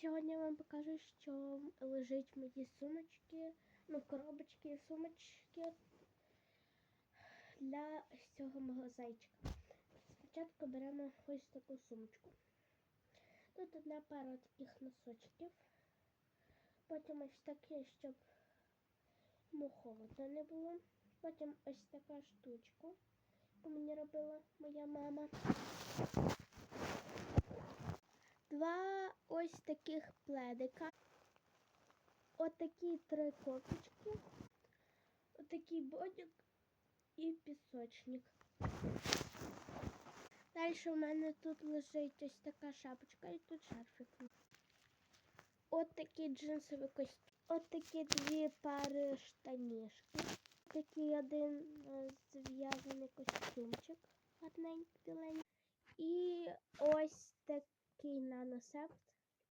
сьогодні я вам покажу, що лежить в моїй сумочці, ну, коробочки і сумочки для цього мого зайчика. Спочатку беремо ось таку сумочку. Тут одна пара таких носочків. Потім ось таке, щоб йому холодно не було. Потім ось така штучка, яку мені робила моя мама. Ось таких пледика. Отакі три копічки. Отакий бодик і пісочник. Далі у мене тут лежить ось така шапочка і тут шарфик. От такий джинсовий костюм. От такі дві пари штанішки. Такий один е, зв'язаний костюмчик. Гарненький. І ось такий наносепт.